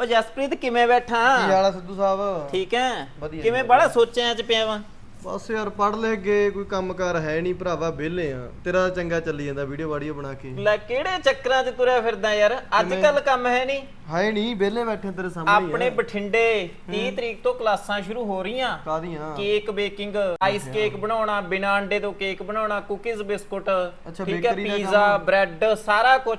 ਉਹ ਜਸਪ੍ਰੀਤ ਕਿਵੇਂ ਬੈਠਾ? ਕੀ ਹਾਲ ਆ ਸਿੱਧੂ ਸਾਹਿਬ? ਠੀਕ ਹੈ ਵਧੀਆ ਕਿਵੇਂ ਜੀ, ਬੜਾ ਸੋਚਿਆ ਚ ਪਿਆ ਵਾ? ਬਸ ਯਾਰ ਪੜ ਲੈ ਗਏ ਕੋਈ ਕੰਮਕਾਰ ਹੈ ਨਹੀਂ ਭਰਾਵਾ ਵਿਹਲੇ ਆ। ਤੇਰਾ ਚੰਗਾ ਚੱਲੀ ਜਾਂਦਾ ਵੀਡੀਓ ਵਾਡੀਓ ਬਣਾ ਕੇ। ਲੈ ਕਿਹੜੇ ਚੱਕਰਾਂ 'ਚ ਤੁਰਿਆ ਫਿਰਦਾ ਯਾਰ? ਅੱਜ ਕੱਲ ਕੰਮ ਹੈ ਨਹੀਂ। ਹੈ ਨਹੀਂ ਵਿਹਲੇ ਬੈਠੇ ਤੇਰੇ ਸਾਹਮਣੇ ਆਪਣੇ ਬਠਿੰਡੇ 30 ਤਰੀਕ ਤੋਂ ਕਲਾਸਾਂ ਸ਼ੁਰੂ ਹੋ ਰਹੀਆਂ। Qadian cake baking ice cake ਬਣਾਉਣਾ ਬਿਨਾਂ ਅੰਡੇ ਤੋਂ ਕੇਕ ਬਣਾਉਣਾ ਕੁਕੀਜ਼ ਬਿਸਕੁਟ ਠੀਕ ਹੈ bakery ਦਾ ਪੀਜ਼ਾ ਬ੍ਰੈਡ ਸਾਰਾ ਕੁਝ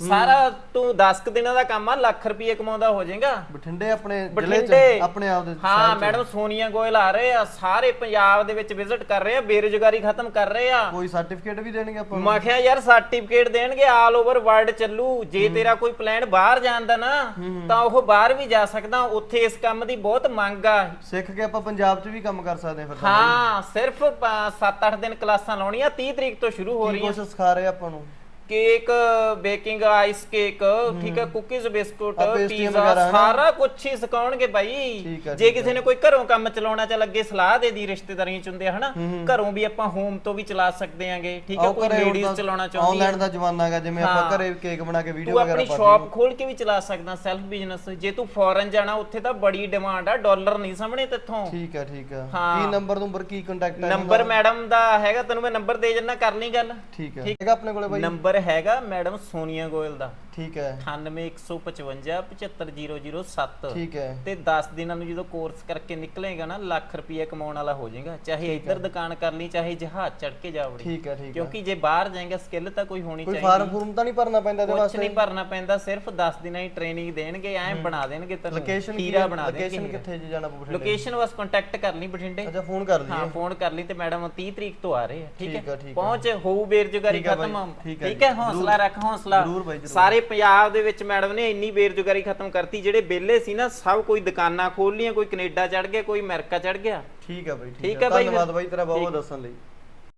ਸਾਰਾ ਤੂੰ 10 ਕੁ ਦਿਨਾਂ ਦਾ ਕੰਮ ਆ ਲੱਖ ਰੁਪਏ ਕਮਾਉਂਦਾ ਹੋ ਜਾਏਗਾ। ਬਠਿੰਡੇ ਆਪਣੇ ਜ਼ਿਲ੍ਹੇ ਬਠਿੰਡੇ। ਚ ਆਪਣੇ ਆਪ ਦੇ ਹਾਂ ਮੈਡਮ ਸੋਨੀਆ ਗੋਇਲ ਆ ਰਹੇ ਆ ਸਾਰੇ ਪੰਜਾਬ ਦੇ ਵਿੱਚ ਵਿਜ਼ਿਟ ਕਰ ਰਹੇ ਆ ਬੇਰੁਜ਼ਗਾਰੀ ਖਤਮ ਕਰ ਰਹੇ ਆ। ਕੋਈ ਸਰਟੀਫਿਕੇਟ ਵੀ ਦੇਣਗੇ ਆਪਾਂ ਨੂੰ? ਮੈਂ ਕਿਹਾ ਯਾਰ ਸਰਟੀਫਿਕੇਟ ਦੇਣਗੇ ਆਲ ਓਵਰ ਵਰਲਡ ਚੱਲੂ। ਜੇ ਤੇਰਾ ਕੋਈ ਪਲਾਨ ਬਾਹਰ ਜਾਣ ਦਾ ਨਾ ਤਾਂ ਉਹ ਬਾਹਰ ਵੀ ਜਾ ਸਕਦਾ ਉੱਥੇ ਇਸ ਕੰਮ ਦੀ ਬਹੁਤ ਮੰਗ ਆ। ਸਿੱਖ ਕੇ ਆਪਾਂ ਪੰਜਾਬ 'ਚ ਵੀ ਕੰਮ ਕਰ ਸਕਦੇ ਆ ਫਿਰ ਤਾਂ ਹਾਂ ਸਿਰਫ 7-8 ਦਿਨ ਕਲਾਸਾਂ ਲਾਉਣੀਆਂ 30 ਤਰੀਕ ਤੋਂ ਸ਼ੁਰੂ ਹੋ ਕੀ ਰਹੀਆਂ। ਕੁਛ ਸਿਖਾ ਰਹੇ ਆਪਾਂ ਨੂੰ? ਕੇਕ ਬੇਕਿੰਗ ਆਈਸ ਕੇਕ ਠੀਕ ਹੈ ਕੁਕੀਜ਼ ਬਿਸਕੁਟ ਪੀਜ਼ਾ? ਸਾਰਾ ਕੁਝ ਹੀ ਸਿਖਾਉਣਗੇ ਬਾਈ। ਠੀਕ ਜੇ ਕਿਸੇ ਨੇ ਕੋਈ ਘਰੋਂ ਕੰਮ ਚਲਾਉਣਾ ਚ ਲੱਗੇ ਸਲਾਹ ਦੇ ਦੀ ਰਿਸ਼ਤੇਦਾਰੀਆਂ ਚ ਹੁੰਦੇ ਹਨਾ? ਘਰੋਂ ਵੀ ਆਪਾਂ ਹੋਮ ਤੋਂ ਵੀ ਚਲਾ ਸਕਦੇ ਆਂਗੇ ਠੀਕ ਹੈ ਕੋਈ ਲੇਡੀਜ਼ ਚਲਾਉਣਾ ਚਾਹੁੰਦੀ ਹੈ ਆਨਲਾਈਨ ਦਾ ਜ਼ਮਾਨਾ ਹੈਗਾ ਜਿਵੇਂ ਆਪਾਂ ਹਾਂ। ਘਰੇ ਕੇਕ ਬਣਾ ਕੇ ਵੀਡੀਓ ਵਗੈਰਾ ਆਪਣੀ ਪਾ ਸ਼ਾਪ ਖੋਲ ਕੇ ਵੀ ਚਲਾ ਸਕਦਾ ਸੈਲਫ ਬਿਜ਼ਨਸ ਜੇ ਤੂੰ ਫੋਰਨ ਜਾਣਾ ਉੱਥੇ ਤਾਂ ਬੜੀ ਡਿਮਾਂਡ ਆ ਡਾਲਰ ਨਹੀਂ ਸਾਹਮਣੇ ਤੇਥੋਂ। ਠੀਕ ਹੈ ਠੀਕ ਹੈ। ਹਾਂ। ਕੀ ਨੰਬਰ ਨੰਬਰ ਕੀ ਕੰਟੈਕਟ ਹੈ ਨੰਬਰ ਮੈਡਮ ਦਾ ਹੈਗਾ ਤੈਨੂੰ ਮੈਂ ਨੰਬਰ ਦੇ ਜੰਨਾ ਕਰ ਲਈ ਗੱਲ। ਠੀਕ ਹੈ। ਹੈਗਾ ਆਪਣੇ ਕੋਲੇ ਬਾਈ? ਨੰਬਰ ਹੈਗਾ ਮੈਡਮ ਸੋਨੀਆ ਗੋਇਲ ਦਾ। ਠੀਕ ਹੈ। 9815575007 ਠੀਕ ਹੈ। ਤੇ 10 ਦਿਨਾਂ ਨੂੰ ਜਦੋਂ ਕੋਰਸ ਕਰਕੇ ਨਿਕਲੇਗਾ ਨਾ ਲੱਖ ਰੁਪਏ ਕਮਾਉਣ ਵਾਲਾ ਹੋ ਜਾਏਗਾ। ਚਾਹੇ ਇੱਧਰ ਦੁਕਾਨ ਕਰ ਲਈ ਚਾਹੇ ਜਹਾਜ਼ ਚੜ ਕੇ ਜਾ ਵੜੀ। ਠੀਕ ਹੈ ਠੀਕ ਹੈ। ਕਿਉਂਕਿ ਜੇ ਬਾਹਰ ਜਾਏਗਾ ਸਕਿੱਲ ਤਾਂ ਕੋਈ ਹੋਣੀ ਕੋਈ ਚਾਹੀਦੀ। ਫਾਰਮ ਫੂਰਮ ਤਾਂ ਨਹੀਂ ਭਰਨਾ ਪੈਂਦਾ ਇਹਦੇ ਕੁਝ ਵਾਸਤੇ? ਨਹੀਂ ਭਰਨਾ ਪੈਂਦਾ ਸਿਰਫ 10 ਦਿਨਾਂ ਦੀ ਟ੍ਰੇਨਿੰਗ ਦੇਣਗੇ ਐਂ ਬਣਾ ਦੇਣਗੇ ਤੈਨੂੰ ਲੋਕੇਸ਼ਨ ਹੀਰਾ ਬਣਾ ਲੋਕੇਸ਼ਨ ਦੇਣਗੇ ਕਿੱਥੇ ਜੇ ਜਾਣਾ ਪਊ ਬਠਿੰਡੇ ਲੋਕੇਸ਼ਨ ਬਸ ਕੰਟੈਕਟ ਕਰ ਲਈ ਬਠਿੰਡੇ। ਅੱਛਾ ਫੋਨ ਕਰ ਹਾਂ ਲਈਏ ਫੋਨ ਕਰ ਲਈ ਤੇ ਮੈਡਮ 30 ਤਰੀਕ ਤੋਂ ਆ ਰਹੇ ਆ ਠੀਕ ਹੈ। ਪਹੁੰਚ ਹੋਊ ਬੇਰੁਜ਼ਗਾਰੀ ਖਤਮ। ਠੀਕ ਆ ਠੀਕ ਹੈ ਹੌਸਲਾ ਰੱਖ ਹੌਸਲਾ। ਜ਼ਰੂਰ ਬਾਈ, ਜ਼ਰੂਰ। ਸਾਰੇ ਪੰਜਾਬ ਦੇ ਵਿੱਚ ਮੈਡਮ ਨੇ ਇੰਨੀ ਬੇਰੁਜ਼ਗਾਰੀ ਖਤਮ ਕਰਤੀ ਜਿਹੜੇ ਵਿਹਲੇ ਸੀ ਨਾ ਸਭ ਕੋਈ ਦੁਕਾਨਾਂ ਖੋਲ ਲੀਆਂ ਕੋਈ ਕੈਨੇਡਾ ਚੜ ਗਿਆ ਕੋਈ ਅਮਰੀਕਾ ਚੜ ਗਿਆ। ਠੀਕ ਹੈ ਬਾਈ ਠੀਕ ਹੈ ਬਾਈ। ਧੰਨਵਾਦ ਬਾਈ ਤੇਰਾ ਬਹੁਤ ਬਹੁਤ ਦੱਸਣ ਲਈ।